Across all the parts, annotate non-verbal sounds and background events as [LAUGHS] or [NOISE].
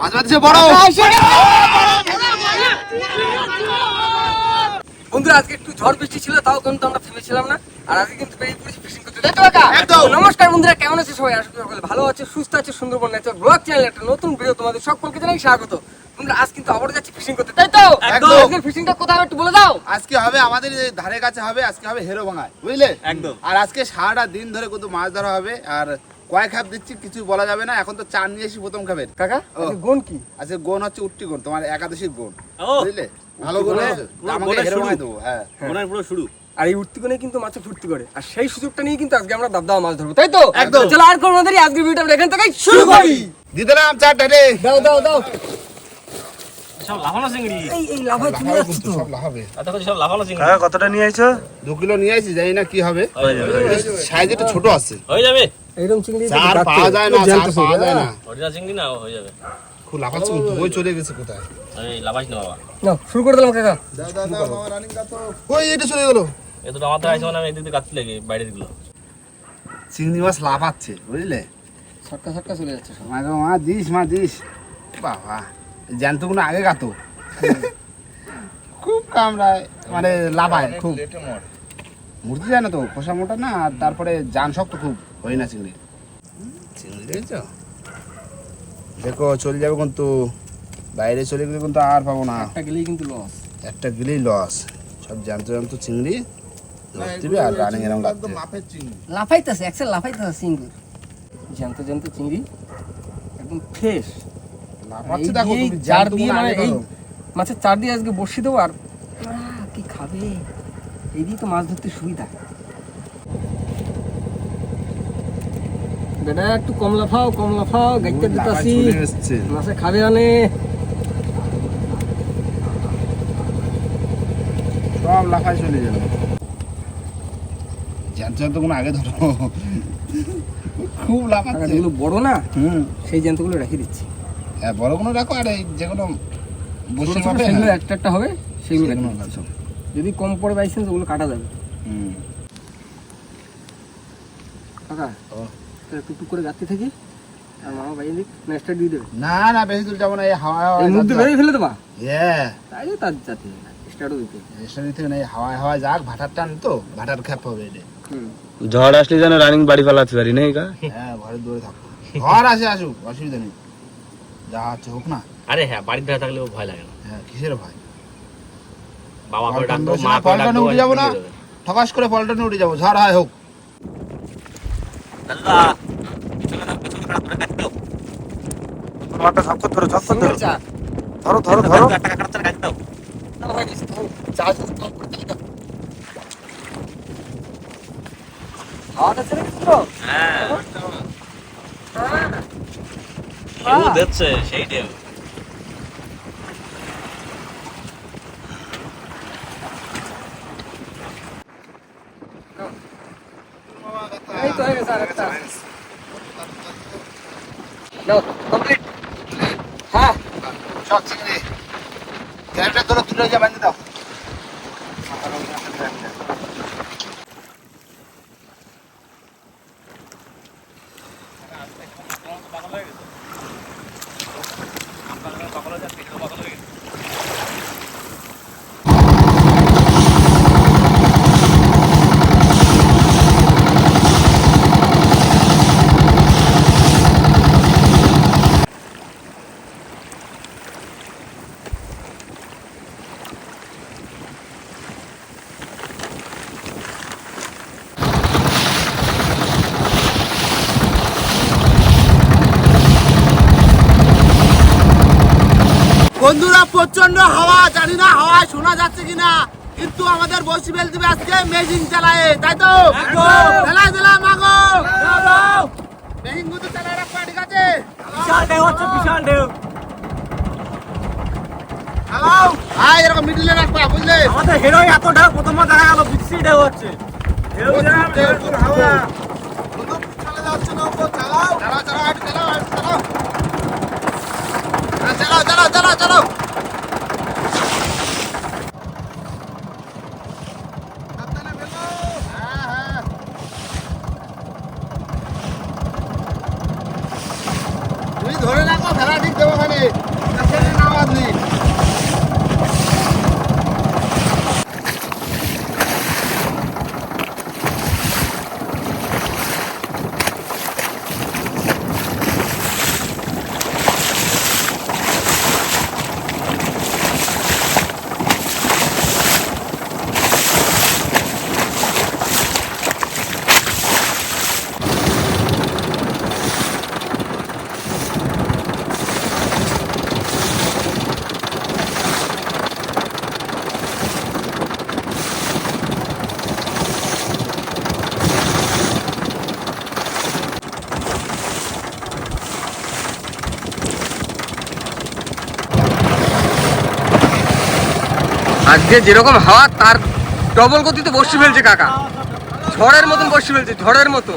মাছ বড়। বন্ধুরা আজকে একটু ঝড় বৃষ্টি ছিল তাও কিন্তু আমরা থেমেছিলাম না। আর আজকে কিন্তু বেরিয়ে পড়েছি ফিশিং করতে তাই তো কাকা একদম। তো নমস্কার বন্ধুরা কেমন আছে সবাই? আশা সকলে ভালো আছে সুস্থ আছে সুন্দরবন নেচার ব্লগ চ্যানেল একটা নতুন ভিডিও তোমাদের সকলকে জানাই স্বাগত। বন্ধুরা আজ কিন্তু আবার যাচ্ছি ফিশিং করতে। তাই তো? একদম। ফিশিংটা কোথাও একটু বলে দাও। আজকে হবে আমাদের ধারে কাছে হবে আজকে হবে হেরো ভাঙায় বুঝলে? একদম। আর আজকে সারাটা দিন ধরে কত মাছ ধরা হবে আর কয় খাপ দিচ্ছি কিছু বলা যাবে না। এখন তো চান নিয়ে এসি প্রথম খাবের কাকা গুণ কি? আজকে গোন হচ্ছে উট্টি গোন তোমার একাদশীর গোন ও। বুঝলে? ভালো? পুরো আমাকে গোনের হেরো দেবো হ্যাঁ। মনের পুরো শুরু। আর এই উঠতি কোণে কিন্তু মাছে ফুর্তি করে। আর সেই সুযোগটা নিয়ে কিন্তু আজকে আমরা দাবদাওয়া মাছ ধরবো তাই তো? একদম। চলো আর কোনো দেরি আজকে ভিডিওটা আমরা এখান থেকেই শুরু করি। দিতে নাম চারটা রে দাও দাও দাও। সব লাফানো চিংড়ি। এই এই লাফায় চলে তো। সব লাগাবে এত কিছু সব লাফানো চিংড়ি। কতটা নিয়ে আইছো? দু কিলো নিয়ে আসি জানি না কি হবে। হয়ে সাইজ একটু ছোট আছে। হয়ে যাবে। এইরকম চিংড়ি চার পাওয়া যায় না চার পাওয়া যায় না। অরিজিনাল চিংড়ি না হয়ে যাবে। খুব লাফাচ্ছে কিন্তু ওই চলে গেছে কোথায়? এই লাফাইস না বাবা। না শুরু করে দিলাম কাকা। ওই এটা চলে গেল। এ দুটো আমার ধারে আছে আমি এদিকে কাটতে লেগে বাইরেরগুলো চিংড়ি মাছ লাফাচ্ছে বুঝলে? ছটকা ছটকা চলে যাচ্ছে মা মা দিস মা দিস। বাবা জ্যান্ত কোনো আগে গাতো। খুব কামড়ায় মানে লাভায় খুব। মূর্তি যায় না তো খোসা মোটা না আর তারপরে জান শক্ত খুব। হয় না চিংড়ি। চিংড়ি দেখেছ দেখো চলে যাবে কিন্তু বাইরে চলে গেলে কিন্তু আর পাবো না। একটা গেলেই কিন্তু লস একটা গেলেই লস সব জ্যান্ত জ্যান্ত চিংড়ি ধরতে আর রানিং এরকম লাগছে। লাফাইতেছে একসাথে লাফাইতেছে চিংড়ি। চিংড়ি একদম ফ্রেশ লাফাচ্ছে দেখো চার দিয়ে মানে এই মাছের চার দিয়ে আজকে বসি দেবো আর কি খাবে? এই দিয়ে তো মাছ ধরতে সুবিধা। বেটা একটু কম লাফাও কম লাফাও গাইতে দিতাছি মাছে খাবে আনে সব লাফায় চলে যাবে। জ্যান্ত জ্যান্ত কোনো আগে ধরো। খুব আর লাফাচ্ছে। যেগুলো বড় না হুম। সেই জ্যান্তগুলো রেখে দিচ্ছি। হ্যাঁ বড় কোনো রাখো আর এই যে কোনো বসে হ্যাঁ। একটা একটা হবে সেগুলো রেখে দিচ্ছি। যদি কম পড়ে বাইসেন্স ওগুলো কাটা যাবে। হুম। কাকা ও। টুকটুক করে থাকি। আর মামা বাইরে দিক দিয়ে দেবে। না না বেশি দূর যাব না এই হাওয়া এই মুখ দিয়ে বেরিয়ে ফেলে দেবা হ্যাঁ তাইলে তার জাতি স্টার্টও দিতে। রেস্টা দিতে না এই হাওয়ায় হাওয়ায় যাক ভাটার টান তো ভাটার খ্যাপ হবে এটা ঝড় আসলে যেন রানিং বাড়ি পালাতে পারি না কা হ্যাঁ ঘরে দূরে থাকো। ঘর আসে আসুক অসুবিধা নেই। যা হচ্ছে হোক না। আরে হ্যাঁ বাড়ির ধারে থাকলেও ভয় লাগে না। হ্যাঁ কিসের ভয়? বাবা করে পল্টন ডাকবো মা করে ডাকবো উঠে যাব না। ঠকাস করে পল্টনে উঠে যাব ঝড় হয় হোক। দাদা তোমারটা ঝক্কর ধরো ঝক্কর ধরো ধরো ধরো ধরো একটা কাটা দাও করতে দাও হাওয়াটা ছেড়ে হ্যাঁ হ্যাঁ। ও দেখছে সেই ঢেউ এই তো হয়ে গেছে আরেকটা নাও কমপ্লিট হ্যাঁ। সব চিংড়ি গ্যাপটা ধরো তুলে যা বাঁধে দাও। বন্ধুরা প্রচণ্ড হাওয়া জানি না হাওয়ায় শোনা যাচ্ছে কিনা কিন্তু আমাদের বসি বেল দিবে আজকে মেজিং চালায় তাই তো? চালাই দিলাম মাগো। মেজিং চালায় রাখবা ঠিক আছে? বিশাল ঢেউ হচ্ছে বিশাল ঢেউ। চালাও এরকম মিডিলে রাখবা বুঝলে? আমাদের হিরোই এত ঢেউ প্রথমবার দেখা গেল ঢেউ হচ্ছে। ঢেউ প্রচুর হাওয়া বন্ধু চলে যাচ্ছে না চালাও চালাও চালাও চালাও। চালাও চালাও চালাও চালাও। ধরে রাখো খেলা ঠিক দেবো ওখানে আজকে যেরকম হাওয়া, তার ডবল গতিতে বসি ফেলছে কাকা। ঝড়ের মতন বসি ফেলছে, ঝড়ের মতো।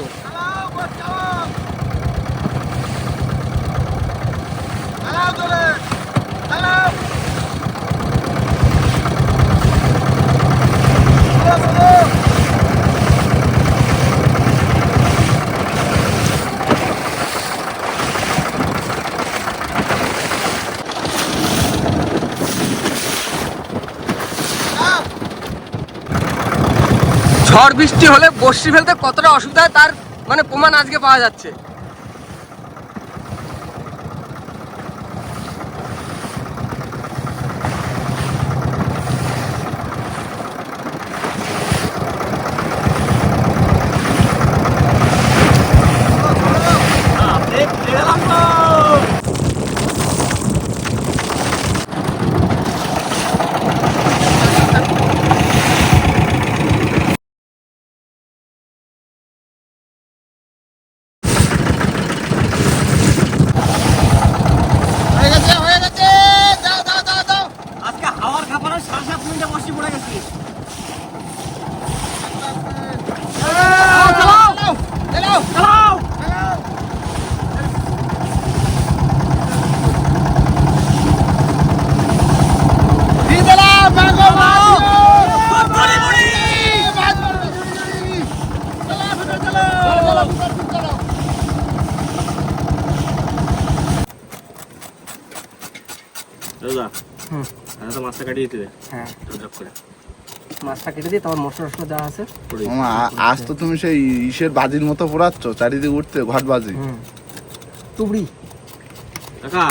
ঝড় বৃষ্টি হলে বসি ফেলতে কতটা অসুবিধা হয় তার মানে প্রমাণ আজকে পাওয়া যাচ্ছে আজকে হাওয়ার খাপানোর সাড়ে সাত মিনিটে বসে পড়ে গেছি চালাও দাদা হুম। হ্যাঁ তো মাছটা কাটিয়ে দিতে হ্যাঁ ঝকঝক করে মাছটা কেটে দিয়ে তারপর মশলা টসলা দেওয়া আছে। আজ তো তুমি সেই ইসের বাজির মতো পড়াচ্ছ চারিদিকে উঠতে ঘট বাজি। তুবড়ি। কাকা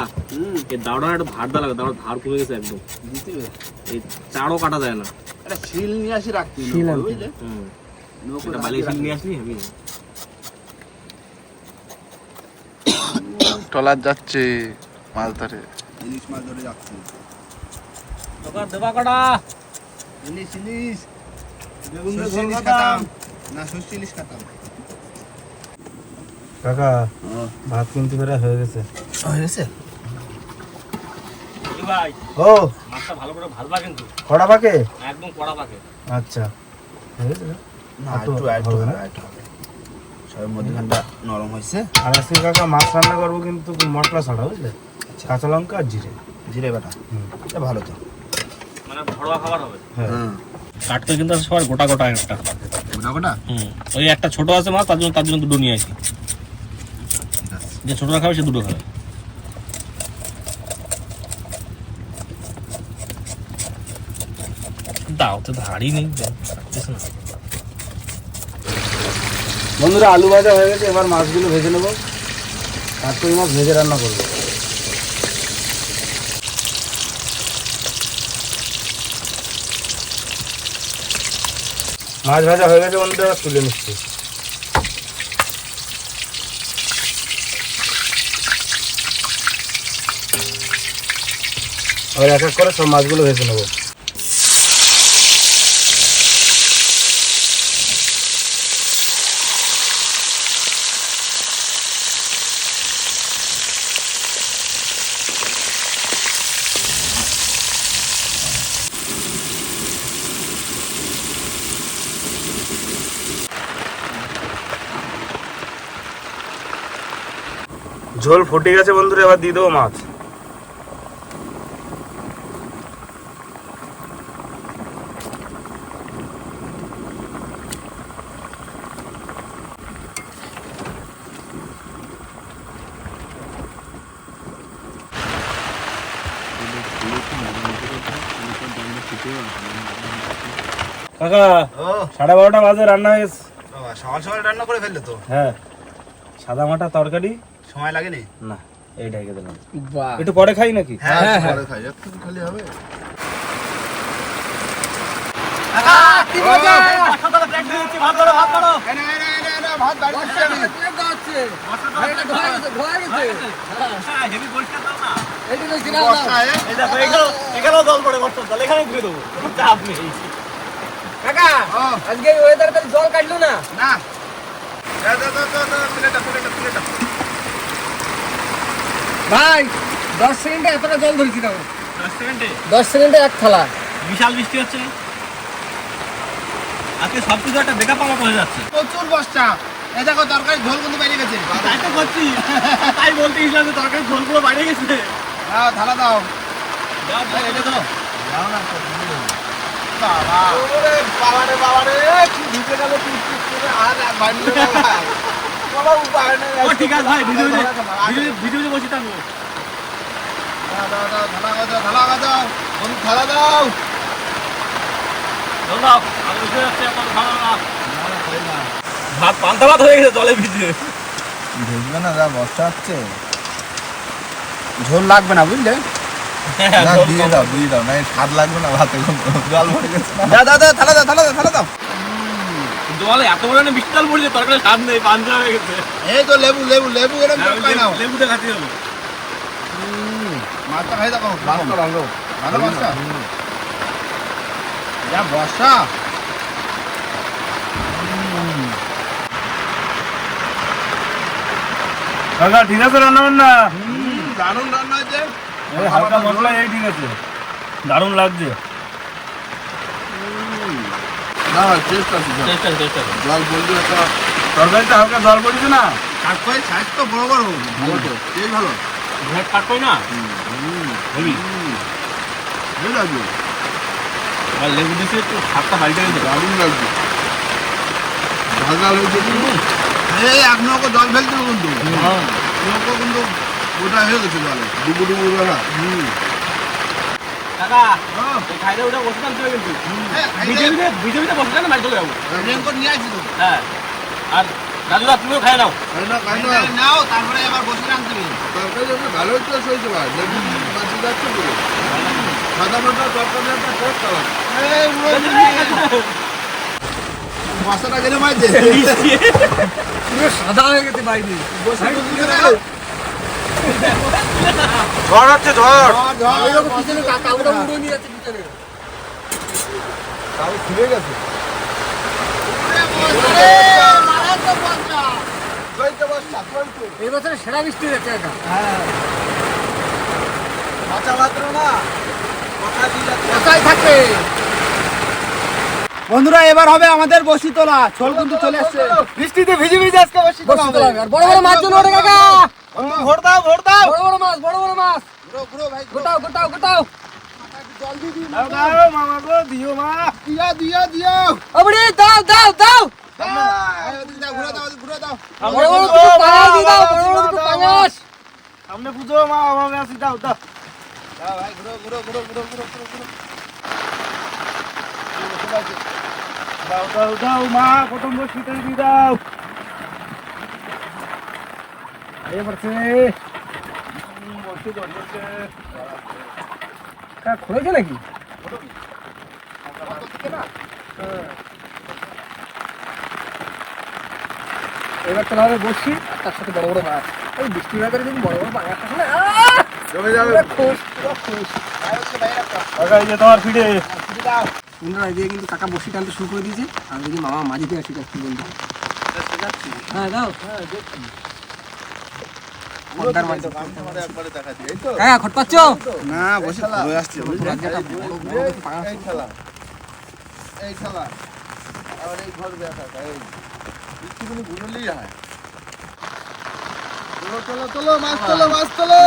এই দাওড়া একটা ধার দা লাগে দাওড়া ধার কমে গেছে একদম। এই কাটা যায় না। একটা শিল নিয়ে আসি রাখতে শিল আনতে। বুঝলে? হুম। এটা বালি শিল নিয়ে আসলি আমি। টলার যাচ্ছে মাছ ধরে। ইলিশ মাছ ধরে যাচ্ছে। দেবা কাটা? ইলিশ ইলিশ। বেগুন দিয়ে সর্ষে ঝোল ইলিশ খেতাম। না সর্ষে ইলিশ খেতাম। কাকা ভাত কিন্তু প্রায় হয়ে গেছে। হয়ে গেছে? ভাই ও। মাছটা ভালো করে ভাজবা কিন্তু। কড়া পাকে? একদম কড়া পাকে। আচ্ছা। হয়ে গেছে? না? না একটু একটু একটু না? একটু সবের মধ্যখানটা নরম হয়েছে। আর আজকে কাকা মাছ রান্না করব কিন্তু মশলা ছাড়া বুঝলে? কাঁচা লঙ্কা আর জিরে। জিরে বাটা। এটা ভালো তো। ঘরোয়া খাবার হবে। হ্যাঁ। কাটতে কিন্তু আছে সবার গোটা গোটা একটা। গোটা গোটা? হুম। ওই একটা ছোট আছে মাছ তার জন্য তার জন্য দুটো নিয়ে আসি। যে ছোটটা খাবে সে দুটো খাবে। দাও তো ধারই নেই বন্ধুরা আলু ভাজা হয়ে গেছে এবার মাছগুলো ভেজে নেব। কাটকই মাছ ভেজে রান্না করব। মাছ ভাজা হয়ে গেছে এবার তুলে নিচ্ছি। এবার এক এক করে সব মাছগুলো ভেজে নেব। ঝোল ফুটে গেছে বন্ধুরা এবার দিয়ে দেবো মাছ। কাকা ও। সাড়ে বারোটা বাজে রান্না হয়ে গেছে। সকাল সকাল রান্না করে ফেললে তো? হ্যাঁ। সাদা মাটা তরকারি সময় লাগেনি না এই ঢেকে দিলাম বাহ একটু পরে খাই নাকি হ্যাঁ হ্যাঁ, হ্যাঁ পরে খাই একটু খালি হবে আজকে জল কাটলো না না দাও, দাও, দাও, দাও, দাও, তুলে দাও, তুলে দাও, তুলে দাও। ভাই দশ সেকেন্ডে এতটা জল ধরেছি না দশ সেকেন্ডে এক থালা। বিশাল বৃষ্টি হচ্ছে। আজকে সব কিছু একটা বেকআপ আমার হয়ে যাচ্ছে। প্রচুর বস্তা এই দেখো তরকারি ঝোল কিন্তু বেরিয়ে গেছে। তাই তো করছি। তাই বলতে গেছিলাম যে তরকারি ঝোলগুলো বাইরে গেছে। দাও থালা দাও। দাও, দাও, এটা দাও। বাবা। বাবারে বাবারে কি ঢুকে গেল পিস পিস করে আর ও ঠিক আছে ভাই ভিডিও ভিডিও ভিডিও বসে থাকব। দাও দাও দাও থালা গাজো থালা গাজো বন্ধু থালা দাও দাও, দাও। আমি বসে যাচ্ছি, এখন খাব না। ভাত পান্তা ভাত হয়ে গেছে জলে ভিজে ভেজবে না যা বর্ষা হচ্ছে। ঝোল লাগবে না বুঝলে? দিয়ে দাও দিয়ে দাও না স্বাদ লাগবে না ভাতে কোনো জল ভরে গেছে। দাও দাও থালা দাও থালা দাও থালা দাও। জলে এত বৃষ্টি জল পড়ছে তরকারি স্বাদ নেই হয়ে গেছে। এই তো লেবু লেবু লেবু এরকম হ্যাঁ, নাও লেবু- লেবুটা খাতে হবে। মাছটা খাই দেখো মাছটা ভালো ভালো মাছটা? যা বর্ষা। কাকা ঠিক আছে রান্না বান্না? দারুণ রান্না হয়েছে। হালকা মশলা এই ঠিক আছে। দারুণ লাগছে। না চেষ্টা আছে চেষ্টা চেষ্টা জল একটা তরকারিটা হালকা জল পড়েছে না? কাট করে সাইজ তো বড় বড়। ভালো তো। এই ভালো। ঘেট কাটবই না? হেবি ভালো লাগবে। আর লেবু দিয়েছে একটু হাতটা বাড়িতে গেছে দারুণ লাগবে। ভাজা হয়েছে কিন্তু। এই এক নৌকো জল ফেলছিল কিন্তু। নৌকো কিন্তু ওটা হয়ে গেছে জলে। ডুবু ডুবু বেলা। কাকা খাইলে ওটা বসে থাকতে হবে কিন্তু। হ্যাঁ, বিজেপিতে বিজেপিতে বসে থাকলে বাড়ি চলে যাব। নিয়ে আসছি তো। হ্যাঁ। আর দাদুদা তুমিও খাই নাও। নাও তারপরে আবার বসে রাখতে হবে। ভালো হচ্ছে হয়েছে ভাই যাচ্ছে সাদা মাটা তরকারি একটা। মশাটা গেলে মাঝে পুরো সাদা হয়ে গেছে বাইরে। ঝড় হচ্ছে ঝড় গেছে। এই বছরে সেরা বৃষ্টি হয়েছে কোথায় থাকবে। বন্ধুরা এবার হবে আমাদের বসি তোলা ছোল কিন্তু চলে আসছে বৃষ্টিতে ভিজে ভিজে আজকে বসি তোলা বড় বড় মাছ জন্য কাকা। ভোট দাও ভোট দাও বড় বড় মাছ বড় বড় মাছ ঘুরো ঘুরো ভাই গোটাও গোটাও গোটাও জল দিয়ে দিন মামা গো দিও মা দিয়া দিয়া দিয়া ওবড়ি দাও দাও দাও ঘুরে দাও ঘুরে দাও বড় বড় দুটো পাঙাশ দিয়ে দাও বড় বড় দুটো পাঙাশ সামনে পুজো মা বাবা আসি দাও দাও দাও ভাই ঘুরো ঘুরো ঘুরো ঘুরো ঘুরো ঘুরো ঘুরো দাও দাও দাও মা প্রথম বসি তৈরি দিয়ে দাও সে কাকা খুলেছে নাকি? এবার তোলা হবে বসি আর তার সাথে বড় বড় মাছ এই বৃষ্টি ব্যাপারে যদি বড় বড় পাঙাশ থাকে না! জমে যাবে। পুরো খুশ পুরো খুশ। কাকা এই যে তোমার ফিডে বন্ধুরা এদিকে কিন্তু কাকা বসি টানতে শুরু করে দিয়েছে। আর যদি মামা মাঝিতে আসি যাচ্ছি বন্ধু। হ্যাঁ দাও পদ্মার মাছ আমাদের একবারে দেখা দিই এই তো হ্যাঁ খট পাচ্ছ না বসে ঘুরে আসছে বড় বড় দেখে পাঙাশ এই খেলা। এই খেলা। আর এই ঘর দেখা এই। বৃষ্টিগুলো ঘুরলেই হয়। চলো চলো চলো মাছ চলো মাছ চলো।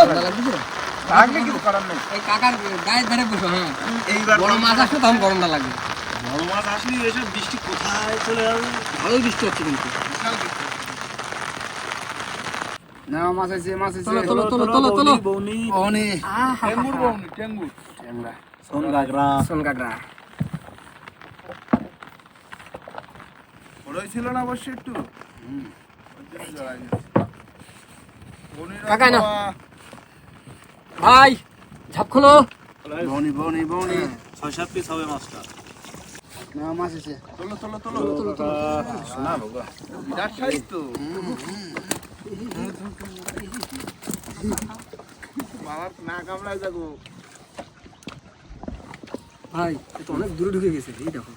লাগলে কিছু করার নেই। এই কাকার গায়ের ধারে বসো হ্যাঁ। এইবার বড় মাছ আসলে তখন গরমটা লাগবে। বড় মাছ আসলি এসব বৃষ্টি কোথায় চলে যাবে? ভালোই বৃষ্টি হচ্ছে কিন্তু। না মাছ আছে মাছ আছে। তোলো তোলো তোলো তোলো তোলো বৌনি ওনে টেঙ্গুর বউনি টেঙ্গুর। সোন গাগরা সোন কাকড়া ওরাই ছিল না একটু? কাকা। বাবা। ভাই ঝাপ খোলো। বনি বনি বনি। ছয় সাত পিস হবে মাছটা। না মাছ আছে। তোলো তোলো তোলো। শোনা বিরাট সাইজ তো। বাবার না কামড়ায় যাব ভাই এ তো অনেক দূরে ঢুকে গেছে এই দেখো।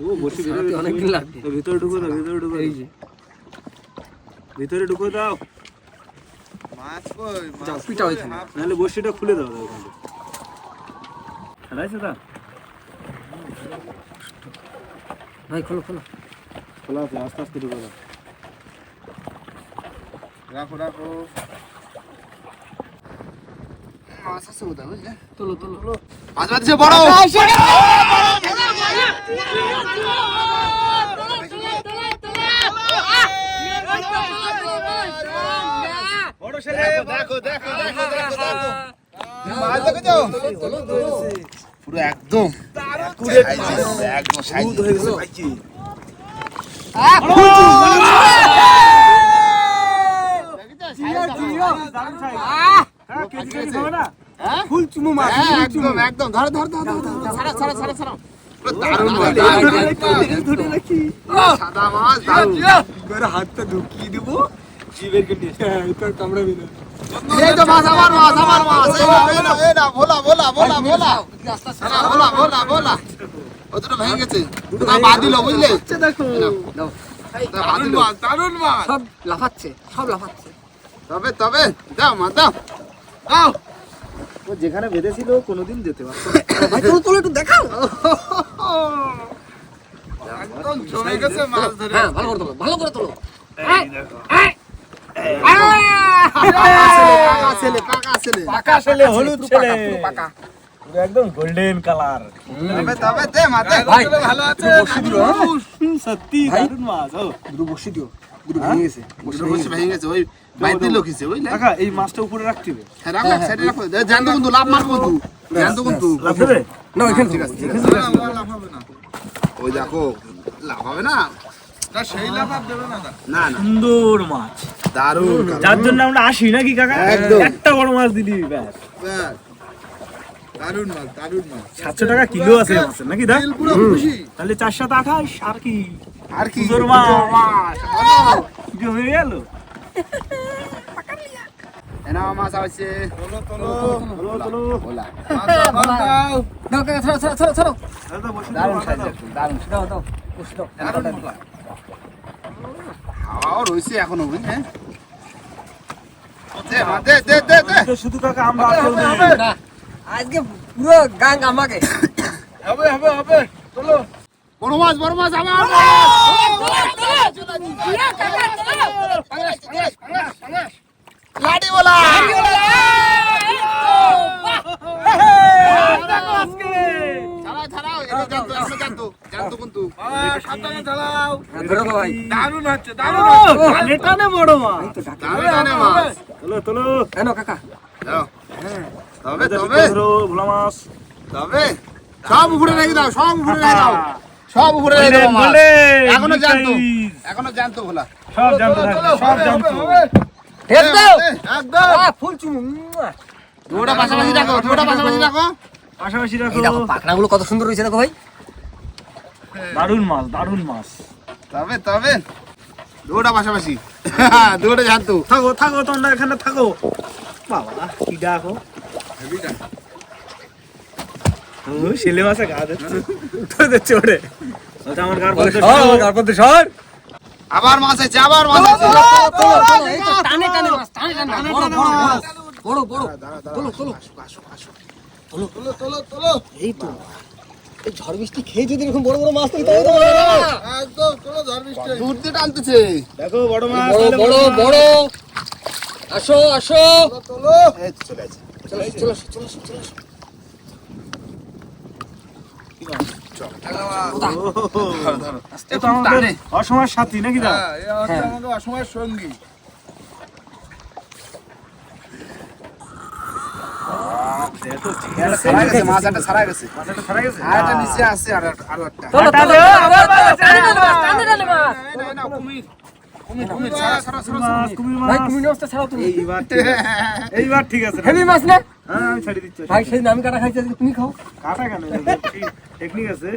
ও বসে সারাতে অনেকদিন লাগবে। ভিতরে ঢুকো দাও ভিতরে ঢুকো এই যে। ভিতরে ঢুকো দাও। মাছ কই যাও পিটাও এখানে নাহলে বসিটা খুলে দাও দাও খেলাইছে তা? ভাই খোলো খোলো। খোলা আছে আস্তে আস্তে ঢুকে দাও। রাখো রাখো। মাছ আছে বোধহয় বুঝলে? তোলো তোলো। মাছ বড়। দেখো দেখো মাছ দেখেছ? পুরো একদম। একদম সাইজ ফুল চুমু একদম একদম। ধরো ধরো ধরো ধরো, ছাড়া ছাড়া ছাড়া ছাড়া। হাতটা ঢুকিয়ে দেবো। কেটে তোর কামড়াবি না সব লাফাচ্ছে সব লাফাচ্ছে। তবে তবে দাও মা দাও। দাও। ও যেখানে বেঁধেছিল কোনোদিন যেতে পারতো [LAUGHS] ভাই একটু দেখাও। একদম জমে গেছে মাছ ধরে। হ্যাঁ ভালো করে তোলো ভালো করে তোলো। পাকা ছেলে পাকা ছেলে। পাকা ছেলে হলুদ ছেলে। পাকা। একদম গোল্ডেন কালার তবে তবে দে মা দে। ভাই ভালো আছে হ্যাঁ। সত্যি দারুণ মাছ ও। দুটো বসে দিও। দুটো ভেঙে গেছে বসে ভেঙে গেছে ওই বাইতে লোকিছে বুঝলে? কাকা এই মাছটা উপরে রাখতে হবে। হ্যাঁ রাখো সাইডে রাখো। জানতো কিন্তু লাভ মারবো কিন্তু জানতো না এখানে ঠিক আছে ঠিক আছে। লাভ হবে না। ওই দেখো লাভ হবে না? তা সেই লাভ আর দেবে না না না না। সুন্দর মাছ। দারুণ যার জন্য আমরা আসি নাকি কাকা? একটা বড় মাছ দিলি ব্যাস। ব্যাস। দারুণ মাছ দারুণ মাছ। সাতশো টাকা কিলো আছে মাছের নাকি দা পুরো তাহলে চার সাত আঠাশ আর কি? আর কি? পুজোর মাছ। জমে গেল? এনা মাছ আছে তোলো তোলো চলো চলো বলা দাও, দাও দাও ছাড়ো ছাড়ো ছাড়ো ছাড়ো দাদা সাইজ দারুণ দাও দাও বসে দাও দারুণ মাছ এখনও বুঝলে দে দে দে দে দে শুধু কাকা আমরা আজকে পুরো গাং আমাকে হবে হবে হবে তোলো বড় মাছ বড় মাছ আমার চলো চলো কাকা সব উপরে রেখে দাও সব উপরে রেখে দাও সব দাও এখনও জানতো এখনও জানতো ভোলা সব জানতো সব জানতো হেড দাও একদম ফুল চুমু দুটা পাশাপাশি রাখো দুটা পাশাপাশি রাখো পাশাপাশি রাখো দেখো পাখনাগুলো কত সুন্দর হয়েছে দেখো ভাই। দারুণ মাছ দারুণ মাছ। তবে তবে। দুটা পাশাপাশি। [LAUGHS] দুটো জানতো থাকো থাকো তোমরা এখানে থাকো। বাবা কি ডাকো ছেলে মাছে গা দিচ্ছে। ওরে বলছে আমার গার সর। আবার মাছ আছে আবার মাছ আছে এই তো টানে টানে মাছ টানে টানে বড় বড় বড় বড়। তোলো তোলো। তোলো তোলো তোলো এই তো। এই ঝড় বৃষ্টি খেয়ে যদি এরকম বড় বড় মাছ থাকে তবে তো একদম তোলো ঝড় বৃষ্টি। দূর দিয়ে টানতেছে। দেখো বড় মাছ বড় বড় বড় আসো আসো। তোলো তোলো এই তো চলে চলো চলো চলো চলো ওহো। এ তো আমাদের টানে। অসময়ের সাথী নাকি হ্যাঁ অসময়ের সঙ্গী এইবার ঠিক আছে। হেভি মাছ না হ্যাঁ আমি ছেড়ে দিচ্ছি ভাই সেই নাম কাটা খাইছে তুমি খাও। কাটা কেন? [LAUGHS] টেকনিক আছে?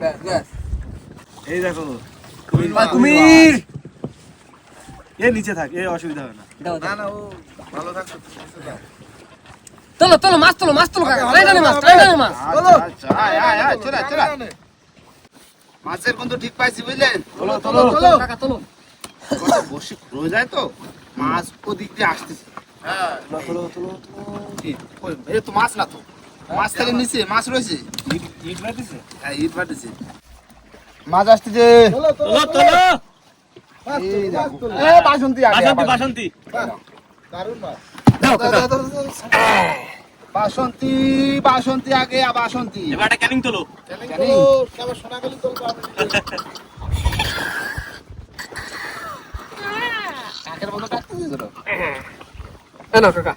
ব্যাস ব্যাস। এই দেখো কুমির এ নিচে থাক এ অসুবিধা হবে না। না না ও ভালো থাকছে চলো চলো মাছ তোলো মাছ তোলো কাকা। টানে টানে মাছ টানে টানে মাছ। চলো আয় আয় আয় চলে চলে মাছের কিন্তু ঠিক পাইছি বুঝলেন? চলো চলো চলো কাকা চলো বসে রয়ে যায় তো মাছ ওদিক দিয়ে আসতেছে। হ্যাঁ মাছ না তো মাছ থেকে নিচে মাছ রয়েছে হ্যাঁ ইট পাঠিয়েছে মাছ। তোলো। এ, বাসন্তী বাসন্তী বাসন্তী। বাসন্তী আগে বাসন্তী এবার ক্যানিং ক্যানিং? তোলো, কাকের মতো কাটতেছিস তো? এ নাও কাকা।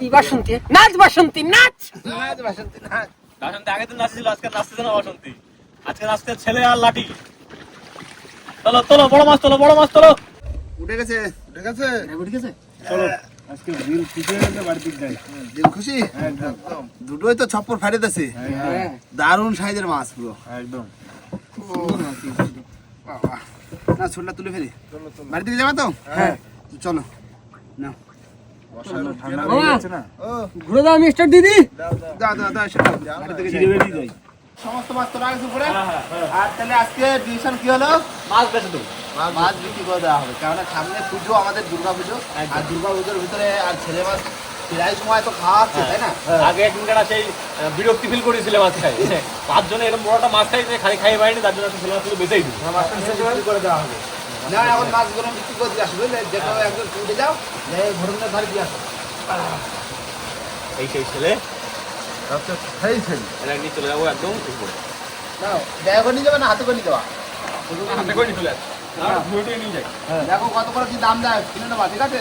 কি বাসন্তী? নাচ বাসন্তী নাচ! নাচ, বাসন্তী, নাচ। বাসন্তী আগে তো নাচছিল আজকে নাচতেছে না বাসন্তী। আজকে নাচতে ছেলে আর লাঠি। তোলো তোলো বড় মাছ তোলো বড় মাছ তোলো। উঠে গেছে উঠে গেছে? উঠে গেছে। আজকে বিল খুশি হয়ে গেলে বাড়িতে যাই। দিল খুশি? দুটোই তো ছপ্পর ফাটে দিছে হ্যাঁ দারুণ সাইজের মাছ পুরো। একদম। না ছোটটা তুলে ফেলি। বাড়ি থেকে যাবা তো? হ্যাঁ। চলো না? ঘুরে দাও মিস্টার দিদি। দাও, দাও। দাও সেটা বাড়ি থেকে যাই। সমস্ত মাছ তোলা গেছে উপরে? আর তাহলে আজকে ডিসিশন কি হলো? মাছ বেঁচে দেবো। মাছ বিক্রি করে দেওয়া হবে। কেননা সামনে পুজো আমাদের দুর্গা পুজো আর দুর্গা পুজোর ভিতরে আর ছেলে মাছ প্রায় সময় তো খাওয়া তাই না? আগে একদিনকার সেই বিরক্তি ফিল করেছিল মাছ খাই [LAUGHS] পাঁচ এরকম বড়টা মাছ খাই খালি খাই পাইনি তার জন্য ছেলে মাছগুলো বেঁচেই দিই। করে দেওয়া হবে। না এখন মাছগুলো বিক্রি করে দিয়ে আসবে বুঝলে একজন উঠে যাও ঘটনার ধারে দিয়ে আসো। এই সেই ছেলে। আচ্ছা, সেই সেই। এরা নিয়ে চলে যাব একদম উপরে। না ব্যাগ করে নিয়ে যাবে না হাতে করে নিয়ে যাবা হাতে করে নিয়ে চলে আসবে দেখো কত করে কি দাম দেয় কিনে নেবা ঠিক আছে?